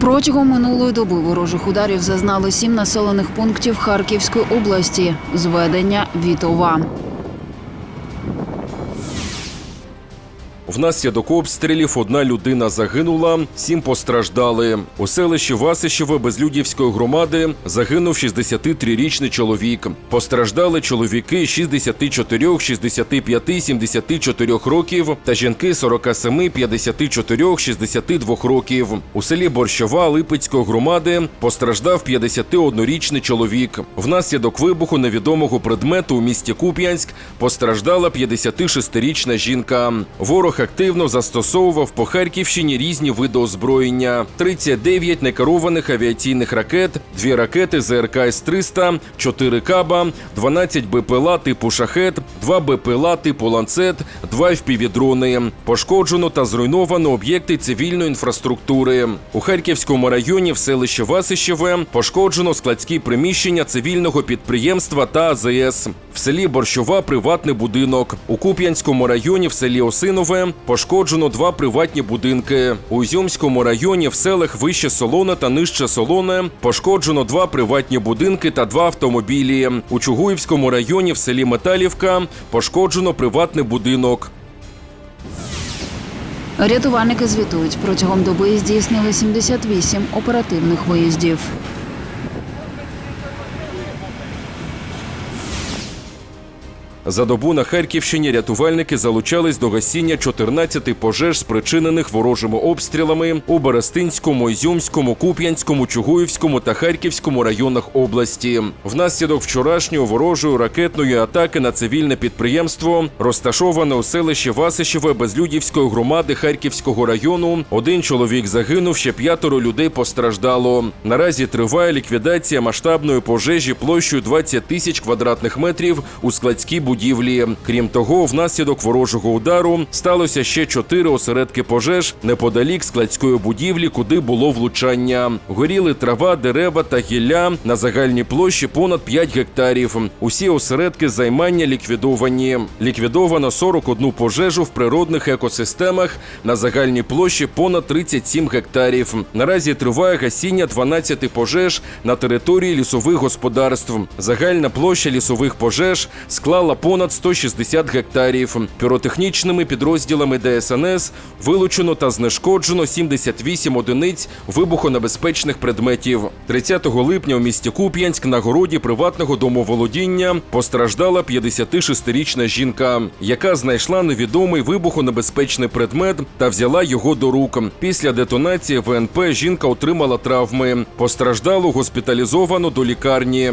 Протягом минулої доби ворожих ударів зазнали сім населених пунктів Харківської області. Зведення Вітова. Внаслідок обстрілів одна людина загинула, сім постраждали. У селищі Васищеве Безлюдівської громади загинув 63-річний чоловік. Постраждали чоловіки 64, 65, 74 років та жінки 47, 54, 62 років. У селі Борщова Липецької громади постраждав 51-річний чоловік. Внаслідок вибуху невідомого предмету у місті Куп'янськ постраждала 56-річна жінка. Ворог активно застосовував по Харківщині різні види озброєння: 39 некерованих авіаційних ракет, дві ракети ЗРК С-300, 4 каба, 12 БПЛА типу шахет, 2 БПЛА типу ланцет, 2 впівдрони. Пошкоджено та зруйновано об'єкти цивільної інфраструктури. У Харківському районі в селищі Васищеве пошкоджено складські приміщення цивільного підприємства та АЗС. В селі Борщова приватний будинок. У Куп'янському районі в селі Осинове пошкоджено два приватні будинки. У Ізюмському районі в селах Вище Солоне та Нижче Солоне пошкоджено два приватні будинки та два автомобілі. У Чугуївському районі в селі Металівка пошкоджено приватний будинок. Рятувальники звітують, протягом доби здійснили 78 оперативних виїздів. За добу на Харківщині рятувальники залучались до гасіння 14 пожеж, спричинених ворожими обстрілами у Берестинському, Ізюмському, Куп'янському, Чугуївському та Харківському районах області. Внаслідок вчорашньої ворожої ракетної атаки на цивільне підприємство, розташоване у селищі Васищеве Безлюдівської громади Харківського району, один чоловік загинув, ще п'ятеро людей постраждало. Наразі триває ліквідація масштабної пожежі площею 20 тисяч квадратних метрів у складській будівлі. Крім того, внаслідок ворожого удару сталося ще чотири осередки пожеж неподалік складської будівлі, куди було влучання. Горіли трава, дерева та гілля на загальній площі понад 5 гектарів. Усі осередки займання ліквідовані. Ліквідовано 41 пожежу в природних екосистемах на загальній площі понад 37 гектарів. Наразі триває гасіння 12 пожеж на території лісових господарств. Загальна площа лісових пожеж склала понад 160 гектарів. Піротехнічними підрозділами ДСНС вилучено та знешкоджено 78 одиниць вибухонебезпечних предметів. 30 липня у місті Куп'янськ на городі приватного домоволодіння постраждала 56-річна жінка, яка знайшла невідомий вибухонебезпечний предмет та взяла його до рук. Після детонації ВНП жінка отримала травми. Постраждалу госпіталізовано до лікарні.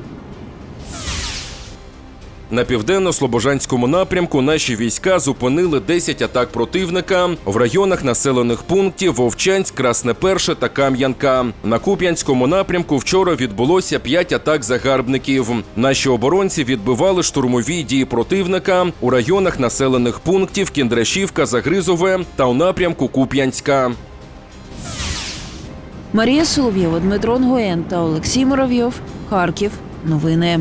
На південно-слобожанському напрямку наші війська зупинили 10 атак противника в районах населених пунктів Вовчанськ, Красне Перше та Кам'янка. На Куп'янському напрямку вчора відбулося 5 атак загарбників. Наші оборонці відбивали штурмові дії противника у районах населених пунктів Кіндрашівка, Загризове та у напрямку Куп'янська. Марія Солов'єва, Дмитро Нгоєн та Олексій Муравйов. Харків. Новини.